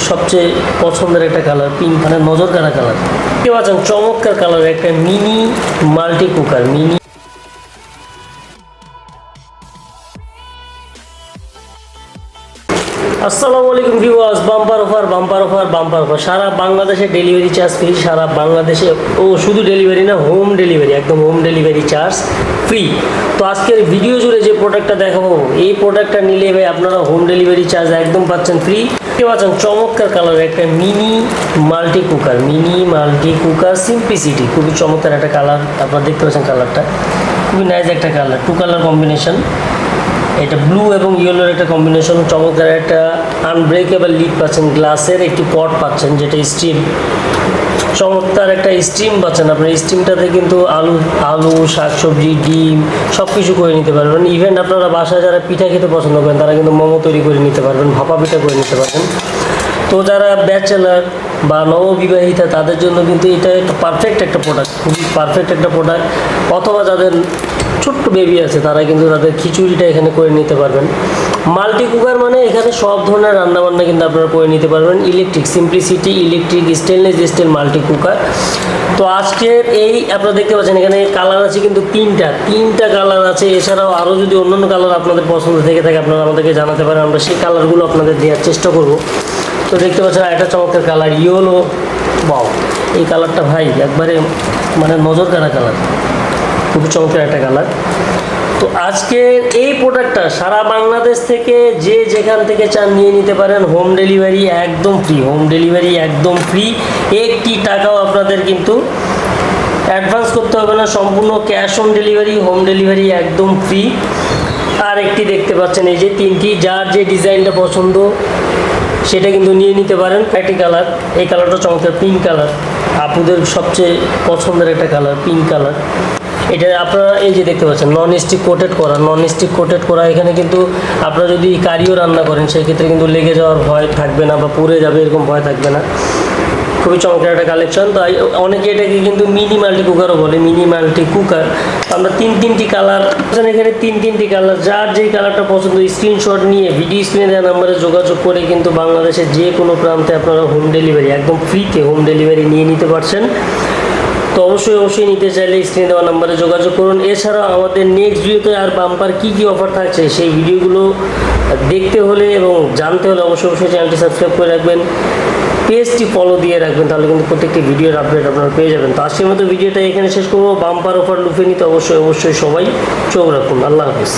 সবচেয়ে পছন্দের একটা কালার পিঙ্ক মানে নজর কাড়া কালার কেউ আছেন চমৎকার কালার একটা মিনি মাল্টি কুকার মিনি আসসালামু আলাইকুম viewers, bumper offer bumper offer bumper offer. সারা বাংলাদেশে ডেলিভারি চার্জ ফ্রি, সারা বাংলাদেশে, ও শুধু ডেলিভারি না, হোম ডেলিভারি, একদম হোম ডেলিভারি চার্জ ফ্রি। তো আজকের ভিডিও জুড়ে যে প্রোডাক্টটা দেখাবো, এই প্রোডাক্টটা নিলে ভাই আপনারা হোম ডেলিভারি চার্জ একদম পাচ্ছেন ফ্রি। কেউ আছেন চমৎকার কালার একটা mini multi cooker, mini multi cooker simplicity খুবই চমৎকার একটা কালার, আপনারা দেখতে পাচ্ছেন কালারটা। খুবই নাইস একটা কালার টু কালার কম্বিনেশন এটা ব্লু এবং ইয়েলোর একটা কম্বিনেশন চমৎকার একটা আনব্রেকেবল লিড পাচ্ছেন গ্লাসের একটি পট পাচ্ছেন, যেটা স্টিম চমৎকার একটা স্টিম পাচ্ছেন আপনার স্টিমটাতে কিন্তু আলু আলু, শাকসবজি, ডিম সব কিছু করে নিতে পারবেন। ইভেন আপনারা বাসায় যারা পিঠা খেতে পছন্দ করেন, তারা কিন্তু মোমো তৈরি করে নিতে পারবেন, ভাপা পিঠা করে নিতে পারবেন। তো যারা ব্যাচেলার বা নববিবাহিতা, তাদের জন্য কিন্তু এটা একটা পারফেক্ট একটা প্রোডাক্ট খুবই পারফেক্ট একটা প্রোডাক্ট অথবা যাদের ছোট্ট বেবি আছে, তারা কিন্তু তাদের খিচুড়িটা এখানে করে নিতে পারবেন। মাল্টি কুকার মানে এখানে সব ধরনের রান্নাবান্না কিন্তু আপনারা করে নিতে পারবেন। Electric simplicity electric stainless steel multi cooker তো আজকের এই আপনারা দেখতে পাচ্ছেন, এখানে কালার আছে কিন্তু তিনটা। তিনটা কালার আছে, এছাড়াও আরও যদি অন্যান্য কালার আপনাদের পছন্দ থেকে থাকে, আপনারা আমাদেরকে জানাতে পারেন, আমরা সেই কালারগুলো আপনাদের দেওয়ার চেষ্টা করব। তো দেখতে পাচ্ছেন একটা চমৎকার কালার ইয়েলো বাও এই কালারটা ভাই, একবারে মানে নজর কালার খুবই চমৎকার একটা কালার। তো আজকে এই প্রোডাক্টটা সারা বাংলাদেশ থেকে যে যেখান থেকে চান নিয়ে নিতে পারেন হোম ডেলিভারি একদম ফ্রি হোম ডেলিভারি একদম ফ্রি একটি টাকাও আপনাদের কিন্তু অ্যাডভান্স করতে হবে না, সম্পূর্ণ cash on delivery home delivery একদম ফ্রি আর একটি দেখতে পাচ্ছেন, এই যে তিনটি, যার যে ডিজাইনটা পছন্দ, সেটা কিন্তু নিয়ে নিতে পারেন। একটি কালার, এই কালারটা চমৎকার পিঙ্ক কালার। আপুদের সবচেয়ে পছন্দের একটা কালার পিঙ্ক কালার। এটা আপনারা এই যে দেখতে পাচ্ছেন নন স্টিক কোটেড করা নন স্টিক কোটেড করা, এখানে কিন্তু আপনারা যদি কারিও রান্না করেন সেই ক্ষেত্রে কিন্তু লেগে যাওয়ার ভয় থাকবে না বা পুড়ে যাবে এরকম ভয় থাকবে না। খুবই চমৎকার একটা কালেকশন তো অনেকে এটাকে কিন্তু মিনি মাল্টি কুকারও বলে মিনি মাল্টি কুকার আমরা তিন তিনটি কালার এখানে তিন তিনটি কালার যার যেই কালারটা পছন্দ স্ক্রিনশট নিয়ে ভিডিও স্ক্রিনে দেওয়া নাম্বারে যোগাযোগ করে কিন্তু বাংলাদেশের যে কোনো প্রান্তে আপনারা হোম ডেলিভারি একদম ফ্রিতে হোম ডেলিভারি নিয়ে নিতে পারছেন। তো অবশ্যই অবশ্যই নিতে চাইলে স্ক্রিনে দেওয়া নাম্বারে যোগাযোগ করুন। এছাড়াও আমাদের নেক্সট ভিডিওতে আর বাম্পার কী কী অফার থাকছে সেই ভিডিওগুলো দেখতে হলে এবং জানতে হলে অবশ্যই অবশ্যই চ্যানেলটি সাবস্ক্রাইব করে রাখবেন। পেজটি ফলো দিয়ে রাখবেন, তাহলে কিন্তু প্রত্যেকটি ভিডিওর আপডেট আপনারা পেয়ে যাবেন। তো আজকের মতো ভিডিওটা এখানে শেষ করব। বাম্পার অফার লুফে নিতে অবশ্যই অবশ্যই সবাই চোখ রাখুন। আল্লাহ হাফিজ।